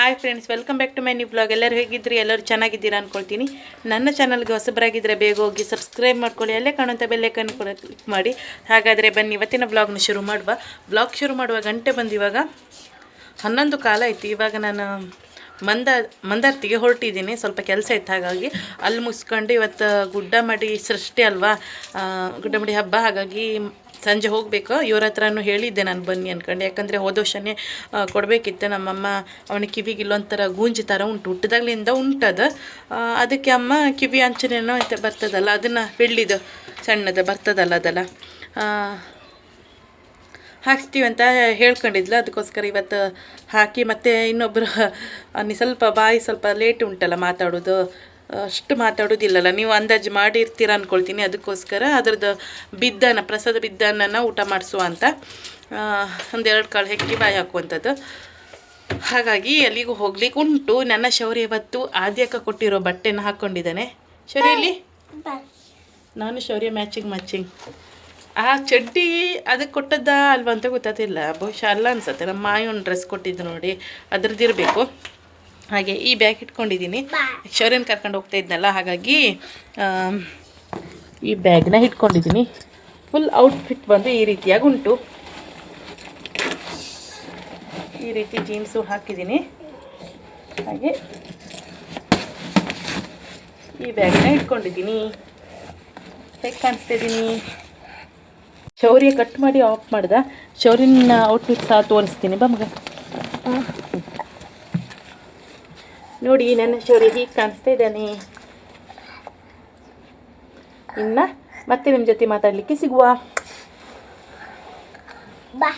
Hi friends welcome back to my new blog ಎಲ್ಲರೂ ಹೇಗಿದ್ರಿ ಎಲ್ಲರೂ ಚೆನ್ನಾಗಿದ್ದೀರಾ ಅನ್ಕೊಳ್ತೀನಿ. ನನ್ನ ಚಾನಲ್ಗೆ ಹೊಸಬರಾಗಿದ್ದರೆ ಬೇಗ ಹೋಗಿ ಸಬ್ಸ್ಕ್ರೈಬ್ ಮಾಡ್ಕೊಳ್ಳಿ. ಅಲ್ಲೇ ಕಾಣುವಂಥ ಬೆಲ್ಲೈಕನ್ ಕೂಡ ಕ್ಲಿಕ್ ಮಾಡಿ. ಹಾಗಾದರೆ ಬನ್ನಿ, ಇವತ್ತಿನ ಬ್ಲಾಗ್ನ ಶುರು ಮಾಡುವ. ಬ್ಲಾಗ್ ಶುರು ಮಾಡುವ ಗಂಟೆ ಬಂದು ಇವಾಗ ಹನ್ನೊಂದು ಕಾಲ ಆಯಿತು. ಇವಾಗ ನಾನು ಮಂದ, ಮಂದಾರ್ತಿಗೆ ಹೊರಟಿದ್ದೀನಿ. ಸ್ವಲ್ಪ ಕೆಲಸ ಇತ್ತು ಹಾಗಾಗಿ. ಅಲ್ಲಿ ಮುಗಿಸ್ಕೊಂಡು ಇವತ್ತು ಗುಡ್ಡಮಡಿ ಸೃಷ್ಟಿ ಅಲ್ವಾ? ಗುಡ್ಡಮಡಿ ಹಬ್ಬ. ಹಾಗಾಗಿ ಸಂಜೆ ಹೋಗಬೇಕು. ಇವ್ರ ಹತ್ರನೂ ಹೇಳಿದ್ದೆ ನಾನು ಬನ್ನಿ ಅನ್ಕೊಂಡು. ಯಾಕಂದರೆ ಹೋದ ವರ್ಷನೇ ಕೊಡಬೇಕಿತ್ತು ನಮ್ಮಮ್ಮ. ಅವನ ಕಿವಿಗೆ ಇಲ್ಲೊಂಥರ ಗೂಂಜಿ ಥರ ಉಂಟು. ಹುಟ್ಟಿದಾಗ್ಲಿಂದ ಉಂಟದ. ಅದಕ್ಕೆ ಅಮ್ಮ ಕಿವಿ ಅಂಚನೇನೋ ಅಂತ ಬರ್ತದಲ್ಲ, ಅದನ್ನು ಬೆಳ್ಳಿದು ಸಣ್ಣದು ಬರ್ತದಲ್ಲ ಅದೆಲ್ಲ. ಹಾಕ್ತೀವಿ ಅಂತ ಹೇಳ್ಕೊಂಡಿದ್ಲು. ಅದಕ್ಕೋಸ್ಕರ ಇವತ್ತು ಹಾಕಿ ಮತ್ತು ಇನ್ನೊಬ್ಬರು ಅನ್ನಿ ಸ್ವಲ್ಪ ಬಾಯಿ ಸ್ವಲ್ಪ ಲೇಟ್ ಉಂಟಲ್ಲ ಮಾತಾಡೋದು. ಅಷ್ಟು ಮಾತಾಡೋದಿಲ್ಲಲ್ಲ. ನೀವು ಅಂದಾಜು ಮಾಡಿರ್ತೀರ ಅಂದ್ಕೊಳ್ತೀನಿ ಅದಕ್ಕೋಸ್ಕರ ಅದ್ರದ್ದು ಬಿದ್ದನ ಪ್ರಸಾದ ಬಿದ್ದನ್ನ ಊಟ ಮಾಡಿಸುವ ಅಂತ. ಒಂದೆರಡು ಕಾಳು ಹೆಕ್ಕಿ ಬಾಯಿ ಹಾಕುವಂಥದ್ದು. ಹಾಗಾಗಿ ಎಲ್ಲಿಗೂ ಹೋಗ್ಲಿಕ್ಕೆ ಉಂಟು. ನನ್ನ ಶೌರ್ಯ ಇವತ್ತು ಆದ್ಯಕ್ಕ ಕೊಟ್ಟಿರೋ ಬಟ್ಟೆನ ಹಾಕ್ಕೊಂಡಿದ್ದಾನೆ. ಶೌರ್ಯಲ್ಲಿ ನಾನು ಶೌರ್ಯ ಮ್ಯಾಚಿಂಗ್ ಮ್ಯಾಚಿಂಗ್ ಆ ಚಡ್ಡಿ ಅದಕ್ಕೆ ಕೊಟ್ಟದ್ದ ಅಲ್ವಾ ಅಂತ ಗೊತ್ತಾತಿಲ್ಲ ಬಹುಶಃ ಅಲ್ಲ ಅನ್ಸತ್ತೆ. ನಮ್ಮ ಮಾಯಿ ಒಂದು ಡ್ರೆಸ್ ಕೊಟ್ಟಿದ್ದು ನೋಡಿ. ಅದ್ರದ್ದು ಇರಬೇಕು ಹಾಗೆ ಈ ಬ್ಯಾಗ್ ಇಟ್ಕೊಂಡಿದ್ದೀನಿ. ಶೌರ್ಯನ ಕರ್ಕೊಂಡು ಹೋಗ್ತಾ ಇದ್ನಲ್ಲ ಹಾಗಾಗಿ ಈ ಬ್ಯಾಗ್ನ ಇಟ್ಕೊಂಡಿದ್ದೀನಿ. ಫುಲ್ ಔಟ್ಫಿಟ್ ಬಂದು ಈ ರೀತಿಯಾಗಿ ಉಂಟು ಈ ರೀತಿ ಜೀನ್ಸು ಹಾಕಿದ್ದೀನಿ. ಹಾಗೆ ಈ ಬ್ಯಾಗ್ನ ಇಟ್ಕೊಂಡಿದ್ದೀನಿ. ಹೇಗೆ ಕಾಣಿಸ್ತಾ ಇದ್ದೀನಿ ಶೌರ್ಯ ಕಟ್ ಮಾಡಿ ಆಫ್ ಮಾಡ್ದ. ಶೌರ್ಯನ ಔಟ್ಫಿಟ್ ಸಹ ತೋರಿಸ್ತೀನಿ. ಬಾ ಮಗ. ನೋಡಿ ನನ್ನ ಶೌರ್ಯ ಹೀಗೆ ಕಾಣಿಸ್ತಾ ಇದ್ದಾನೆ. ಇನ್ನ ಮತ್ತೆ ನಿಮ್ಮ ಜೊತೆ ಮಾತಾಡಲಿಕ್ಕೆ ಸಿಗುವ. ಬಾ.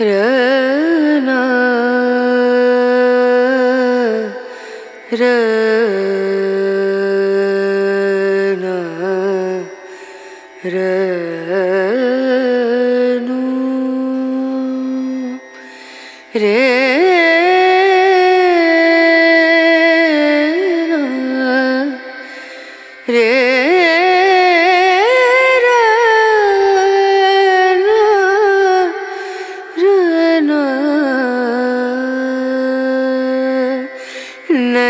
रना रना रनु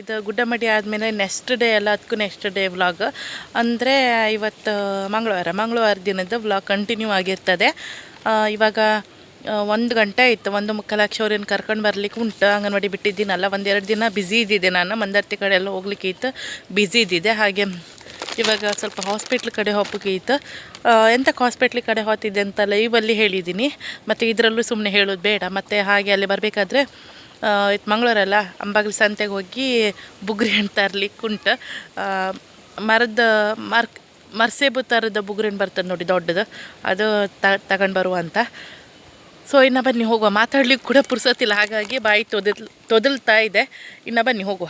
ಇದು ಗುಡ್ಡಮಡಿ ಆದಮೇಲೆ ನೆಕ್ಸ್ಟ್ ಡೇ ಎಲ್ಲ ಅದಕ್ಕೂ ನೆಕ್ಸ್ಟ್ ಡೇ ವ್ಲಾಗ್ ಅಂದರೆ ಇವತ್ತು ಮಂಗಳವಾರ ಮಂಗಳವಾರ ದಿನದ ವ್ಲಾಗ್ ಕಂಟಿನ್ಯೂ ಆಗಿರ್ತದೆ. ಇವಾಗ ಒಂದು ಗಂಟೆ ಆಯಿತು, ಒಂದು ಮುಕ್ಕಾಲಕ್ಷ ಅವ್ರೇನು ಕರ್ಕೊಂಡು ಬರ್ಲಿಕ್ಕೆ ಉಂಟು. ಅಂಗನವಾಡಿ ಬಿಟ್ಟಿದ್ದೀನಲ್ಲ ಒಂದೆರಡು ದಿನ ಬ್ಯುಸಿ ಇದ್ದಿದ್ದೆ ನಾನು. ಮಂದರ್ತಿ ಕಡೆ ಎಲ್ಲ ಹೋಗ್ಲಿಕ್ಕೆ ಇತ್ತು ಬ್ಯುಸಿ ಇದ್ದಿದ್ದೆ. ಹಾಗೆ ಇವಾಗ ಸ್ವಲ್ಪ ಹಾಸ್ಪಿಟ್ಲ್ ಕಡೆ ಹೋಗೋಕೆ ಇತ್ತು. ಎಂತಕ್ಕೆ ಹಾಸ್ಪಿಟ್ಲ್ ಕಡೆ ಹೋಗ್ತಿದ್ದೆ ಅಂತ ಲೈವಲ್ಲಿ ಹೇಳಿದ್ದೀನಿ. ಮತ್ತು ಇದರಲ್ಲೂ ಸುಮ್ಮನೆ ಹೇಳೋದು ಬೇಡ. ಮತ್ತು ಹಾಗೆ ಅಲ್ಲಿ ಬರಬೇಕಾದ್ರೆ ಇದು ಮಂಗ್ಳೂರಲ್ಲ? ಅಂಬಾಗ್ಲಿ ಸಂತೆಗೆ ಹೋಗಿ ಬುಗ್ರಿ ಹಣ್ಣು ತರ್ಲಿಕ್ಕೆ ಉಂಟು. ಮರದ ಮರ್, ಮರ್ಸೇಬು ಥರದ ಬುಗ್ರಿ ಹಣ್ಣು ಬರ್ತದೆ ನೋಡಿ ದೊಡ್ಡದು. ಅದು ತಗೊಂಡು ಬರುವ ಅಂತ. ಸೊ ಇನ್ನು ಬನ್ನಿ ಹೋಗುವ. ಮಾತಾಡ್ಲಿಕ್ಕೆ ಕೂಡ ಪುರ್ಸೋತಿಲ್ಲ ಹಾಗಾಗಿ ಬಾಯಿ ತೊದಲ್, ತೊದಲ್ತಾ ಇದೆ. ಇನ್ನು ಬನ್ನಿ ಹೋಗುವ.